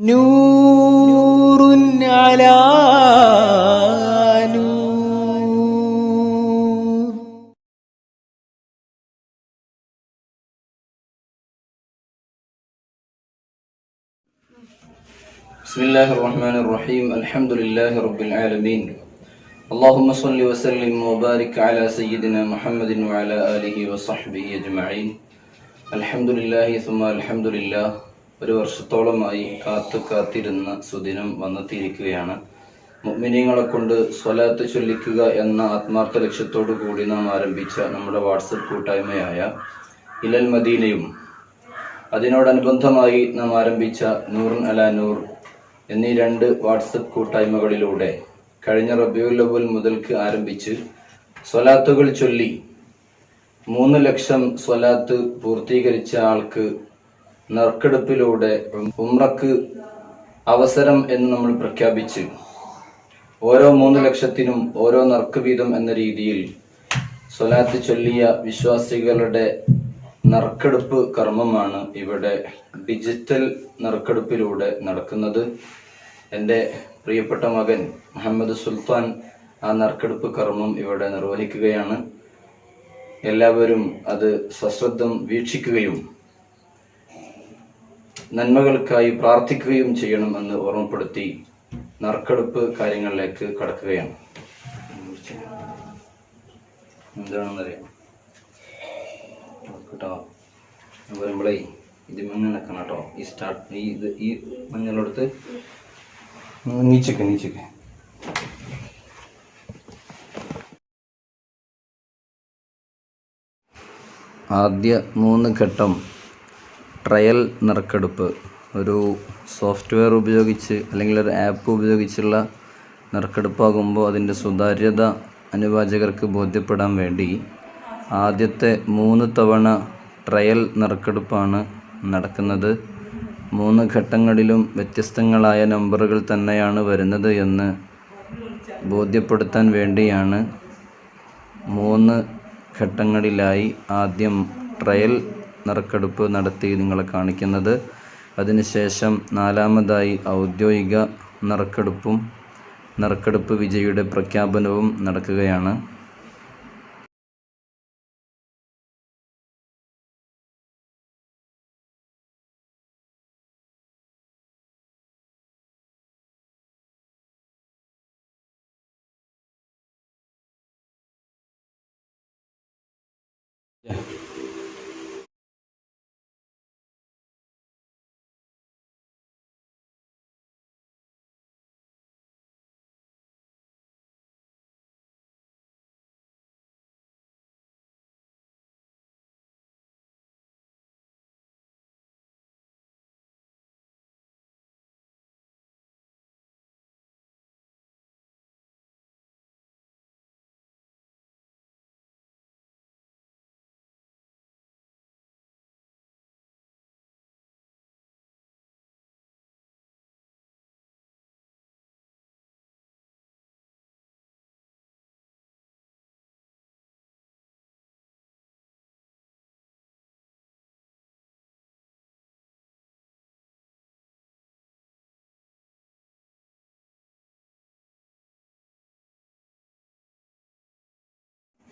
نور على نور. بسم الله الرحمن الرحيم. الحمد لله رب العالمين. اللهم صل وسلم وبارك على سيدنا محمد وعلى آله وصحبه أجمعين. الحمد لله ثم الحمد لله. ഒരു വർഷത്തോളമായി കാത്തു കാത്തിരുന്ന സുദിനം വന്നെത്തിയിരിക്കുകയാണ്. മുഗ്മിനിയങ്ങളെ കൊണ്ട് സ്വലാത്ത് ചൊല്ലിക്കുക എന്ന ആത്മാർത്ഥ ലക്ഷ്യത്തോടു കൂടി നാം ആരംഭിച്ച നമ്മുടെ വാട്സപ്പ് കൂട്ടായ്മയായ ഇലൽ മദീനയും അതിനോടനുബന്ധമായി നാം ആരംഭിച്ച നൂറുൻ അലാനൂർ എന്നീ രണ്ട് വാട്സപ്പ് കൂട്ടായ്മകളിലൂടെ കഴിഞ്ഞ റബിയുൽ അവൽ മുതൽക്ക് ആരംഭിച്ച് സ്വലാത്തുകൾ ചൊല്ലി മൂന്ന് ലക്ഷം സ്വലാത്ത് പൂർത്തീകരിച്ച ആൾക്ക് നറുക്കെടുപ്പിലൂടെ ഉംറക്ക് അവസരം എന്ന് നമ്മൾ പ്രഖ്യാപിച്ച് ഓരോ മൂന്ന് ലക്ഷത്തിനും ഓരോ നറുക്ക് വീതം എന്ന രീതിയിൽ സ്വലാത്ത് ചൊല്ലിയ വിശ്വാസികളുടെ നറുക്കെടുപ്പ് കർമ്മമാണ് ഇവിടെ ഡിജിറ്റൽ നറുക്കെടുപ്പിലൂടെ നടക്കുന്നത്. എന്റെ പ്രിയപ്പെട്ട മകൻ മുഹമ്മദ് സുൽത്താൻ ആ നറുക്കെടുപ്പ് കർമ്മം ഇവിടെ നിർവഹിക്കുകയാണ്. എല്ലാവരും അത് സശ്രദ്ധം വീക്ഷിക്കുകയും നന്മകൾക്കായി പ്രാർത്ഥിക്കുകയും ചെയ്യണമെന്ന് ഓർമ്മപ്പെടുത്തി നറുക്കെടുപ്പ് കാര്യങ്ങളിലേക്ക് കടക്കുകയാണ്. എന്താണെന്നറിയാം. കേട്ടോ. വരുമ്പോഴേ ഇത് മഞ്ഞ നിൽക്കണം കേട്ടോ. ഈ സ്റ്റാർട്ട് ഈ ഇത് ഈ മഞ്ഞളെടുത്ത് നീച്ചക്ക് നീച്ചക്ക്. ആദ്യ മൂന്ന് ഘട്ടം ട്രയൽ നറുക്കെടുപ്പ്. ഒരു സോഫ്റ്റ്വെയർ ഉപയോഗിച്ച് അല്ലെങ്കിൽ ഒരു ആപ്പ് ഉപയോഗിച്ചുള്ള നറുക്കെടുപ്പാകുമ്പോൾ അതിന്റെ സുതാര്യത അനുവാചകർക്ക് ബോധ്യപ്പെടാൻ വേണ്ടി ആദ്യത്തെ മൂന്ന് തവണ ട്രയൽ നറുക്കെടുപ്പാണ് നടക്കുന്നത്. മൂന്ന് ഘട്ടങ്ങളിലും വ്യത്യസ്തങ്ങളായ നമ്പറുകൾ തന്നെയാണ് വരുന്നത് എന്ന് ബോധ്യപ്പെടുത്താൻ വേണ്ടിയാണ് മൂന്ന് ഘട്ടങ്ങളിലായി ആദ്യം ട്രയൽ നറുക്കെടുപ്പ് നടത്തി നിങ്ങളെ കാണിക്കുന്നത്. അതിനുശേഷം നാലാമതായി ഔദ്യോഗിക നറുക്കെടുപ്പും നറുക്കെടുപ്പ് വിജയിയുടെ പ്രഖ്യാപനവും നടക്കുകയാണ്.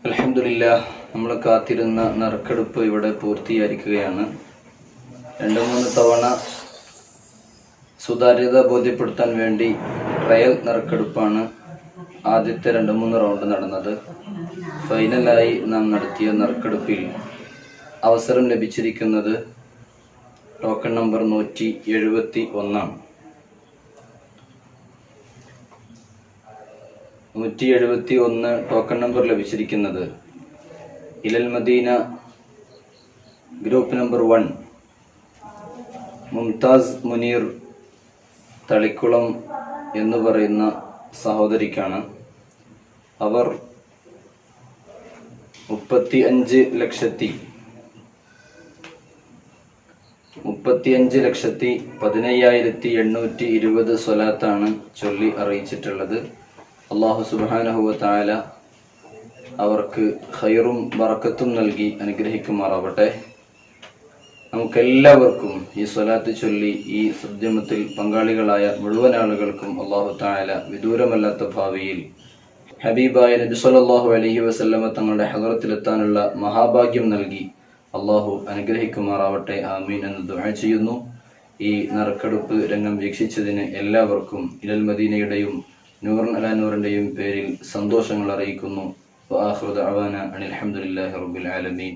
അലഹമില്ല നമ്മൾ കാത്തിരുന്ന നറുക്കെടുപ്പ് ഇവിടെ പൂർത്തീകരിക്കുകയാണ്. രണ്ട് മൂന്ന് തവണ സുതാര്യത ബോധ്യപ്പെടുത്താൻ വേണ്ടി ട്രയൽ നറുക്കെടുപ്പാണ് ആദ്യത്തെ രണ്ട് മൂന്ന് റൗണ്ട് നടന്നത്. ഫൈനലായി നാം നടത്തിയ നറുക്കെടുപ്പിൽ അവസരം ലഭിച്ചിരിക്കുന്നത് ടോക്കൺ നമ്പർ നൂറ്റി എഴുപത്തി ഒന്നാണ്. നൂറ്റി എഴുപത്തി ഒന്ന് ടോക്കൺ നമ്പർ ലഭിച്ചിരിക്കുന്നത്. Ilal Madina group number one Mumtaz Muneer Thalikkulam എന്ന് പറയുന്ന സഹോദരിക്കാണ്. അവർ മുപ്പത്തി അഞ്ച് ലക്ഷത്തി മുപ്പത്തി അഞ്ച് ലക്ഷത്തി പതിനയ്യായിരത്തി എണ്ണൂറ്റി ഇരുപത് സ്വലാത്താണ് ചൊല്ലി അറിയിച്ചിട്ടുള്ളത്. അള്ളാഹു സുബാനഹുവ താല അവർക്ക് ഖൈറും വറക്കത്തും നൽകി അനുഗ്രഹിക്കുമാറാവട്ടെ. നമുക്കെല്ലാവർക്കും ഈ സ്വലാത്ത് ചൊല്ലി ഈ സദ്യമത്തിൽ പങ്കാളികളായ മുഴുവൻ ആളുകൾക്കും അള്ളാഹു താല വിദൂരമല്ലാത്ത ഭാവിയിൽ ഹബീബായ നബി സല്ലല്ലാഹു അലൈഹി വസല്ലമ തങ്ങളുടെ ഹദറത്തിലെത്താനുള്ള മഹാഭാഗ്യം നൽകി അള്ളാഹു അനുഗ്രഹിക്കുമാറാവട്ടെ. ആമീൻ എന്ന് ദുആ ചെയ്യുന്നു. ഈ നറുക്കെടുപ്പ് രംഗം വീക്ഷിച്ചതിന് എല്ലാവർക്കും ഇലൽ മദീനയുടെയും നൂർ അല നൂറിന്റെയും പേരിൽ സന്തോഷങ്ങൾ അറിയിക്കുന്നു. വആഖിറു ദഅവാന അനിൽ ഹംദുലില്ലാഹി റബ്ബിൽ ആലമീൻ.